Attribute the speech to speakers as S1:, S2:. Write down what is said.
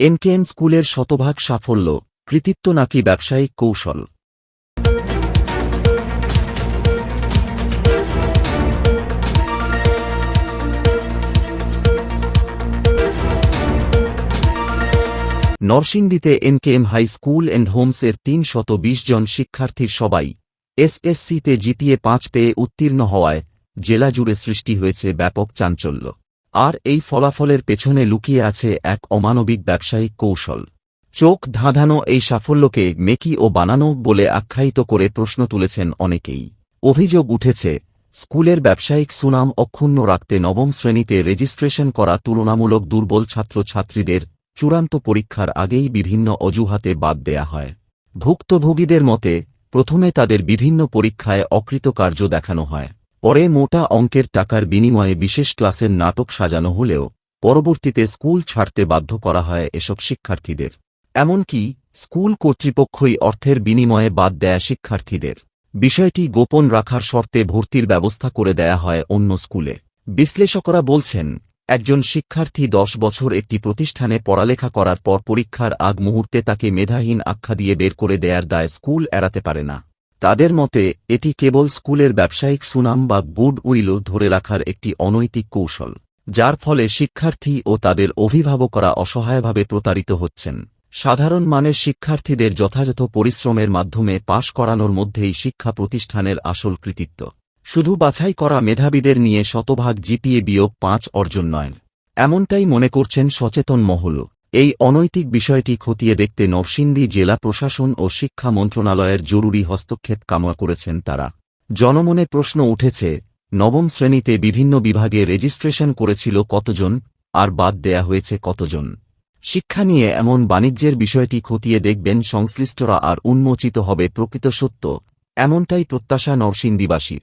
S1: এনকেএম স্কুলের শতভাগ সাফল্য, কৃতিত্ব নাকি ব্যবসায়িক কৌশল? নরসিংদীতে এনকেএম হাই স্কুল অ্যান্ড হোমসের তিন শত বিশ জন শিক্ষার্থীর সবাই এসএসসিতে জিপিএ পাঁচ পেয়ে উত্তীর্ণ হওয়ায় জেলা জুড়ে সৃষ্টি হয়েছে ব্যাপক চাঞ্চল্য। আর এই ফলাফলের পেছনে লুকিয়ে আছে এক অমানবিক ব্যবসায়িক কৌশল। চোখ ধাঁধানো এই সাফল্যকে মেকি ও বানানো বলে আখ্যায়িত করে প্রশ্ন তুলেছেন অনেকেই। অভিযোগ উঠেছে, স্কুলের ব্যবসায়িক সুনাম অক্ষুণ্ণ রাখতে নবম শ্রেণীতে রেজিস্ট্রেশন করা তুলনামূলক দুর্বল ছাত্রছাত্রীদের চূড়ান্ত পরীক্ষার আগেই বিভিন্ন অজুহাতে বাদ দেয়া হয়। ভুক্তভোগীদের মতে, প্রথমে তাদের বিভিন্ন পরীক্ষায় অকৃতকার্য দেখানো হয়। পরে মোটা অঙ্কের টাকার বিনিময়ে বিশেষ ক্লাসের নাটক সাজানো হলেও পরবর্তীতে স্কুল ছাড়তে বাধ্য করা হয় এসব শিক্ষার্থীদের। এমনকি স্কুল কর্তৃপক্ষই অর্থের বিনিময়ে বাদ দেয়া শিক্ষার্থীদের। বিষয়টি গোপন রাখার শর্তে ভর্তির ব্যবস্থা করে দেয়া হয় অন্য স্কুলে। বিশ্লেষকরা বলছেন, একজন শিক্ষার্থী দশ বছর একটি প্রতিষ্ঠানে পড়ালেখা করার পর পরীক্ষার আগ মুহূর্তে তাকে মেধাহীন আখ্যা দিয়ে বের করে দেয়ার দায় স্কুল এড়াতে পারে না। তাদের মতে, এটি কেবল স্কুলের ব্যবসায়িক সুনাম বা গুড উইলও ধরে রাখার একটি অনৈতিক কৌশল, যার ফলে শিক্ষার্থী ও তাদের অভিভাবকরা অসহায়ভাবে প্রতারিত হচ্ছেন। সাধারণ মানের শিক্ষার্থীদের যথাযথ পরিশ্রমের মাধ্যমে পাশ করানোর মধ্যেই শিক্ষা প্রতিষ্ঠানের আসল কৃতিত্ব। শুধু বাছাই করা মেধাবীদের নিয়ে শতভাগ জিপিএ বিয়োগ পাঁচ অর্জন নয়। এমনটাই মনে করছেন সচেতন মহল। এই অনৈতিক বিষয়টি খতিয়ে দেখতে নরসিংদী জেলা প্রশাসন ও শিক্ষা মন্ত্রণালয়ের জরুরি হস্তক্ষেপ কামনা করেছেন তারা। জনমনে প্রশ্ন উঠেছে, নবম শ্রেণীতে বিভিন্ন বিভাগে রেজিস্ট্রেশন করেছিল কতজন, আর বাদ দেয়া হয়েছে কতজন। শিক্ষা নিয়ে এমন বাণিজ্যের বিষয়টি খতিয়ে দেখবেন সংশ্লিষ্টরা আর উন্মোচিত হবে প্রকৃত সত্য, এমনটাই প্রত্যাশা নরসিংদীবাসীর।